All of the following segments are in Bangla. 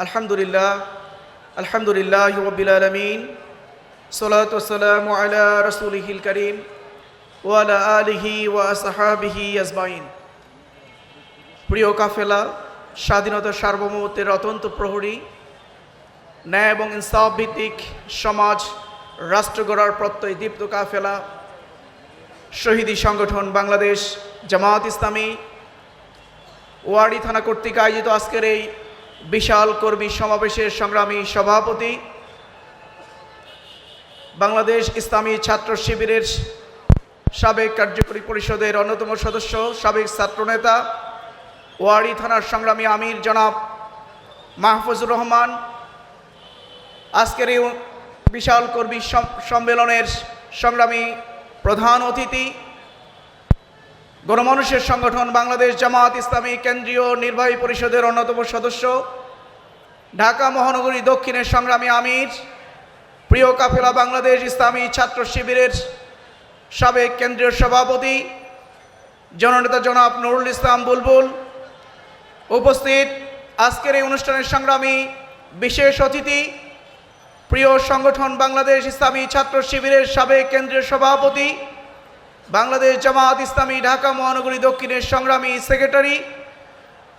আলহামদুলিল্লাহ আলহামদুলিল্লাহ রবিল আলমিন, সালাত সালাম আলা রসুলহিল করিম ওয়ালা আলিহি ওয়া সাহাবিহি আজমাইন। প্রিয় কাফেলা, স্বাধীনতা সার্বভৌমত্বের অত্যন্ত প্রহরী, ন্যায় এবং ইনসাফ ভিত্তিক সমাজ রাষ্ট্র গড়ার প্রত্যয় দীপ্ত কাফেলা, শহীদী সংগঠন বাংলাদেশ জামাত ইসলামী, ওয়ারি থানা কর্তৃক আয়োজিত আজকের এই বিশাল কর্মী সমাবেশের সংগ্রামী সভাপতি, বাংলাদেশ ইসলামী ছাত্র শিবিরের সাবেক কার্যকরী পরিষদের অন্যতম সদস্য, সাবেক ছাত্রনেতা, ওয়ারি থানার সংগ্রামী আমির জনাব মাহফুজুর রহমান। আজকের এই বিশাল কর্মী সম- সম্মেলনের সংগ্রামী প্রধান অতিথি গণমানুষের সংগঠন বাংলাদেশ জামাত ইসলামী কেন্দ্রীয় নির্বাহী পরিষদের অন্যতম সদস্য, ঢাকা মহানগরী দক্ষিণের সংগ্রামী আমির, প্রিয় কাফেলা বাংলাদেশ ইসলামী ছাত্র শিবিরের সাবেক কেন্দ্রীয় সভাপতি, জননেতা জনাব নুরুল ইসলাম বুলবুল, উপস্থিত আজকের এই অনুষ্ঠানের সংগ্রামী বিশেষ অতিথি, প্রিয় সংগঠন বাংলাদেশ ইসলামী ছাত্র শিবিরের সাবেক কেন্দ্রীয় সভাপতি বাংলাদেশ জামাত ইসলামী, ঢাকা মহানগরী দক্ষিণের সংগ্রামী সেক্রেটারি,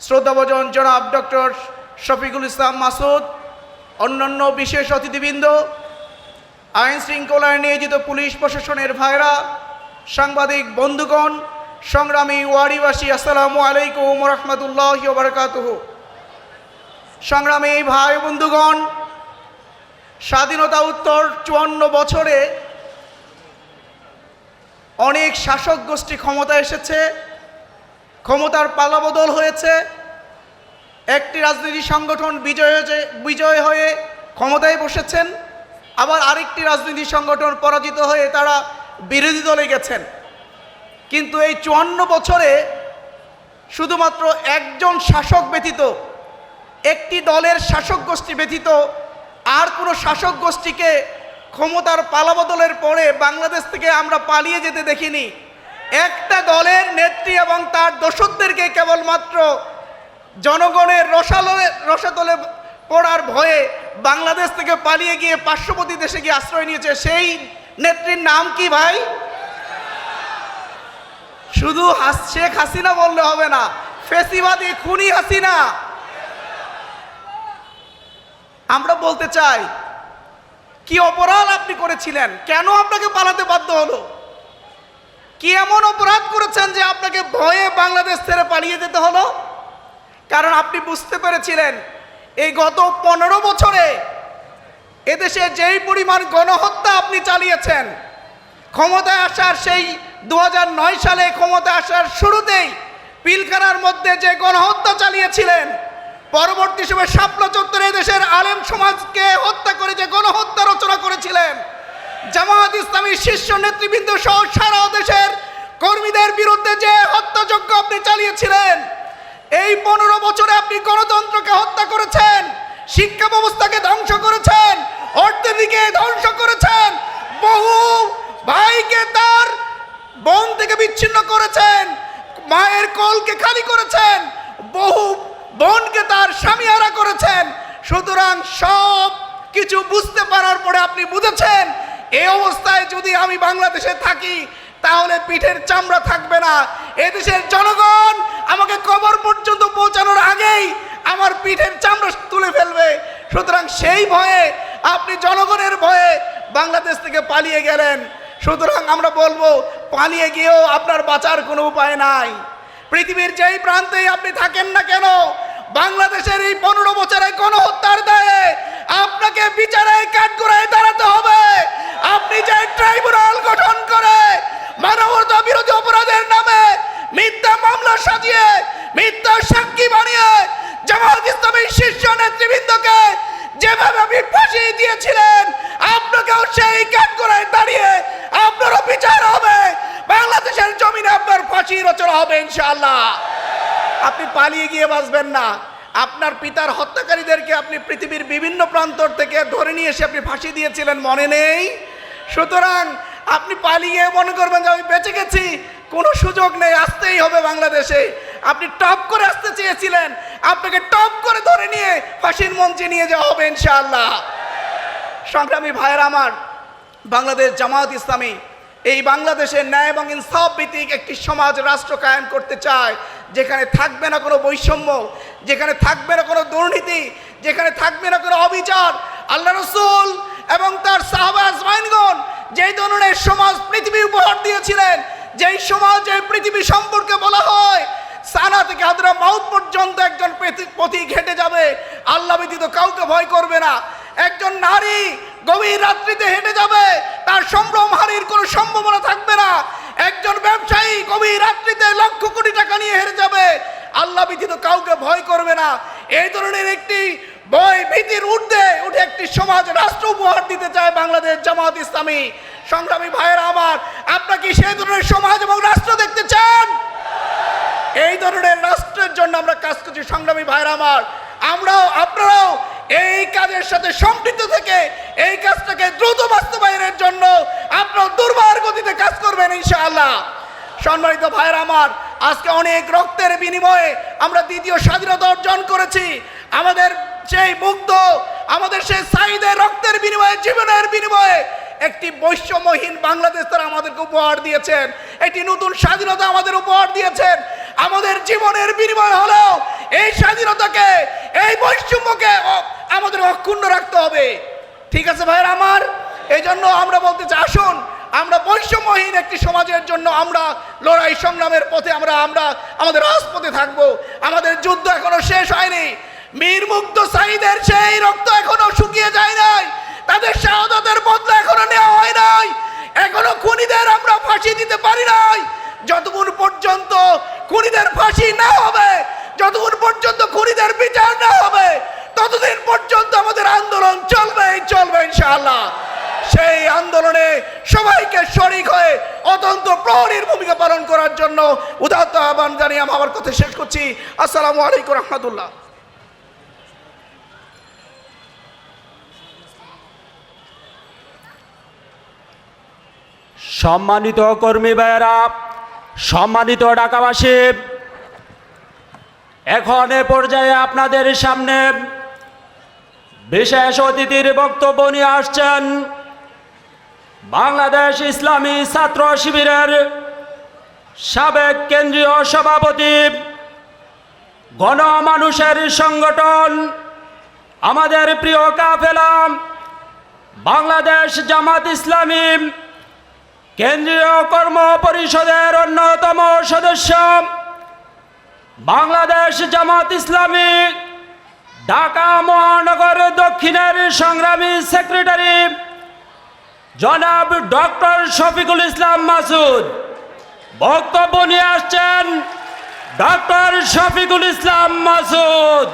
শ্রদ্ধাভজন জনাব ডক্টর শফিকুল ইসলাম মাসুদ, অন্যান্য বিশেষ অতিথিবৃন্দ, আইন শৃঙ্খলায় নিয়োজিত পুলিশ প্রশাসনের ভাইরা, সাংবাদিক বন্ধুগণ, সংগ্রামী ওয়ারিবাসী, আসসালামু আলাইকুম রহমতুল্লাহ বারকাতুহ সংগ্রামী ভাই বন্ধুগণ, স্বাধীনতা উত্তর চুয়ান্ন বছরে অনেক শাসক গোষ্ঠী ক্ষমতা এসেছে, ক্ষমতার পালাবদল হয়েছে। একটি রাজনীতি সংগঠন বিজয় বিজয় হয়ে ক্ষমতায় বসেছেন। আবার আরেকটি রাজনীতি সংগঠন পরাজিত হয়ে তারা বিরোধী দলে গেছেন। কিন্তু এই চুয়ান্ন বছরে শুধুমাত্র একজন শাসক ব্যতীত, একটি দলের শাসক গোষ্ঠী ব্যতীত আর কোনো শাসক গোষ্ঠীকে ক্ষমতার পালাবদলের পরে বাংলাদেশ থেকে আমরা পালিয়ে যেতে দেখিনি। একটা দলের নেত্রী এবং তার দোসরদেরকে কেবলমাত্র জনগণের রসালে রসাতলে পড়ার ভয়ে বাংলাদেশ থেকে পালিয়ে গিয়ে পার্শ্ববর্তী দেশে গিয়ে আশ্রয় নিয়েছে। সেই নেত্রীর নাম কি ভাই? শুধু শেখ হাসিনা বললে হবে না, ফেসিবাদী খুনি হাসিনা। আমরা বলতে চাই কি অপরাধ আপনি করেছিলেন? কেন আপনাকে পালাতে বাধ্য হলো? কি এমন অপরাধ করেছেন যে আপনাকে ভয়ে বাংলাদেশ ছেড়ে পালিয়ে যেতে হলো? কারণ আপনি বুঝতে পেরেছিলেন, এই গত পনেরো বছরে এদেশে যেই পরিমাণ গণহত্যা আপনি চালিয়েছেন, ক্ষমতায় আসার সেই দু হাজার নয় সালে ক্ষমতায় আসার শুরুতেই পিলখানার মধ্যে যে গণহত্যা চালিয়েছিলেন পরবর্তী সময় শাপলা চত্বরে দেশের আলেম সমাজকে হত্যা করে যে গণহত্যা রচনা করেছিলেন। জামায়াত ইসলামী শীর্ষ নেতৃবৃন্দ সহ সারা দেশের কর্মীদের বিরুদ্ধে যে হত্যাযজ্ঞ আপনি চালিয়েছিলেন, এই পনেরো বছরে আপনি গণতন্ত্রকে হত্যা করেছেন, শিক্ষা ব্যবস্থাকে ধ্বংস করেছেন অর্থনীতিকে ধ্বংস করেছেন, বহু ভাইকে তার বোন থেকে বিচ্ছিন্ন করেছেন, মায়ের কলকে খালি করেছেন, বহু বোনকে তার স্বামীহারা করেছেন। সুতরাং সব কিছু বুঝতে পারার পরে আপনি বুঝেছেন, এই অবস্থায় যদি আমি বাংলাদেশে থাকি, তাহলে পিঠের চামড়া থাকবে না। এদেশের জনগণ আমাকে কবর পর্যন্ত পৌঁছানোর আগেই আমার পিঠের চামড়া তুলে ফেলবে। সুতরাং সেই ভয়ে আপনি জনগণের ভয়ে বাংলাদেশ থেকে পালিয়ে গেলেন। সুতরাং আমরা বলব, পালিয়ে গিয়েও আপনার বাঁচার কোনো উপায় নাই। পৃথিবীর যেই প্রান্তেই আপনি থাকেন না কেন বাংলাদেশের এই পনেরো বছরের গণহত্যার দায়ে আপনাকে বিচারের কাঠগড়ায় দাঁড়াতে হবে আপনি যে ট্রাইব্যুনাল গঠন করে মানবতা বিরোধী অপরাধের নামে মিথ্যা মামলা সাজিয়ে মিথ্যা সাক্ষী বানিয়ে জামাত ইসলামের শীর্ষ নেতৃবৃন্দকে যেভাবে আপনি ফাঁসিয়ে দিয়েছিলেন আপনাকেও সেই কাঠগড়ায় দাঁড়িয়ে আপনারও বিচার হবে। বাংলাদেশের জমিনে আপনার ফাঁসি রচনা হবে, ইনশাআল্লাহ। আপনি পালিয়ে গিয়ে বাঁচবেন না। আপনার পিতার হত্যাকারীদেরকে আপনি পৃথিবীর বিভিন্ন প্রান্তর থেকে ধরে নিয়ে এসে আপনি ফাঁসি দিয়েছিলেন, মনে নেই? সুতরাং আপনি পালিয়ে মনে করবেন যে আমি বেঁচে গেছি। কোনো সুযোগ নেই, আসতেই হবে বাংলাদেশে। আপনি টপ করে আসতে চেয়েছিলেন। আপনাকে টপ করে ধরে নিয়ে ফাঁসির মঞ্চে নিয়ে যাওয়া হবে, ইনশাআল্লাহ। সংগ্রামী ভাইয়ের আমার, বাংলাদেশ জামাত ইসলামী, এই বাংলাদেশের ন্যায় এবং ইনসাফ ভিত্তিক একটি সমাজ রাষ্ট্র কায়েম করতে চায়, যেখানে থাকবে না কোনো বৈষম্য, যেখানে থাকবে না কোনো দুর্নীতি, যেখানে থাকবে না কোনো অবিচার, আল্লাহ রসুল এবং তার সাহাবা আজমাইনগণ যেই ধরনের সমাজ পৃথিবী উপহার দিয়েছিলেন, যেই সমাজ এই পৃথিবী সম্পর্কে বলা হয়, সানা থেকে হাদরা মাউত পর্যন্ত একজন পথি- পথিক হেঁটে যাবে, আল্লাহ ব্যতীত কাউকে ভয় করবে না। নারী গভীর রাত্রিতে হেঁটে যাবে, তার সম্ভ্রম হারির কোনো সম্ভাবনা থাকবে না। একজন ব্যবসায়ী গভীর রাত্রিতে লক্ষ কোটি টাকা নিয়ে হেরে যাবে। আল্লাহ ব্যতীত কাউকে ভয় করবে না। এই ধরনের একটি ভয় ভীতির ঊর্ধ্বে উঠে একটি সমাজ রাষ্ট্র উপহার দিতে চায় বাংলাদেশ জামাত ইসলামী। সংগ্রামী ভাইয়েরা আমার, আপনারা কি সেই ধরনের সমাজ এবং রাষ্ট্র দেখতে চান? এই ধরনের রাষ্ট্রের জন্য আমরা কাজ করছি, সংগ্রামী ভাইরা আমার। আমরাও, আপনারাও এই কাজের সাথে সম্পৃক্ত থেকে এই কাজটাকে দ্রুত বাস্তবায়নের জন্য আপনার দুর্বার গতিতে কাজ করবেন ইনশাআল্লাহ। সম্মানিত ভাইরা আমার, আজকে অনেক রক্তের বিনিময়ে আমরা দ্বিতীয় স্বাধীনতা অর্জন করেছি। আমাদের সেই মুগ্ধ আমাদের সেই সাইদের রক্তের বিনিময়ে, জীবনের বিনিময়ে একটি বৈষম্যহীন বাংলাদেশ তারা আমাদেরকে উপহার দিয়েছেন। একটি নতুন স্বাধীনতা আমাদের উপহার দিয়েছেন। আমাদের জীবনের বিনিময় হলেও এই স্বাধীনতাকে, এই বৈষম্যকে আমাদের অক্ষুণ্ণ রাখতে হবে। ঠিক আছে ভাইয়ের আমার? এই জন্য আমরা বলতে চাই, আসুন, আমরা বৈষম্যহীন একটি সমাজের জন্য আমরা লড়াই সংগ্রামের পথে আমরা আমরা আমাদের রাজপথে থাকব। আমাদের যুদ্ধ এখনও শেষ হয়নি। মীর মুগ্ধ সাইদের সেই রক্ত এখনও শুকিয়ে যায় নাই। তাদের শাহাদাতের বদলা এখনও নেওয়া হয় নাই। এখনও খুনিদের আমরা ফাঁসি দিতে পারি নাই। যতক্ষণ পর্যন্ত খুনিদের ফাঁসি না হবে যতক্ষণ পর্যন্ত খুনিদের বিচার না হবে, ততদিন পর্যন্ত আমাদের আন্দোলন চলবে চলবে ইনশাআল্লাহ। সেই আন্দোলনে সবাইকে শরিক হয়ে অত্যন্ত প্রহরীর ভূমিকা পালন করার জন্য উদাত্ত আহ্বান জানিয়ে আমি আমার কথা শেষ করছি। আসসালামু আলাইকুম রহমতুল্লাহ। সম্মানিত কর্মী ভাইয়েরা, সম্মানিত ঢাকাবাসী এখন এ পর্যায়ে আপনাদের সামনে বিশেষ অতিথির বক্তব্য নিয়ে আসছেন বাংলাদেশ ইসলামী ছাত্র শিবিরের সাবেক কেন্দ্রীয় সভাপতি, গণমানুষের সংগঠন, আমাদের প্রিয় কাফেলা, বাংলাদেশ জামাত ইসলামী, কেন্দ্রীয় কর্ম পরিষদের অন্যতম সদস্য। বাংলাদেশ জামাত ইসলামী, ঢাকা মহানগর দক্ষিণের সংগ্রামী সেক্রেটারি, জনাব ডক্টর শফিকুল ইসলাম মাসুদ। বক্তব্য নিয়ে আসছেন ডক্টর শফিকুল ইসলাম মাসুদ।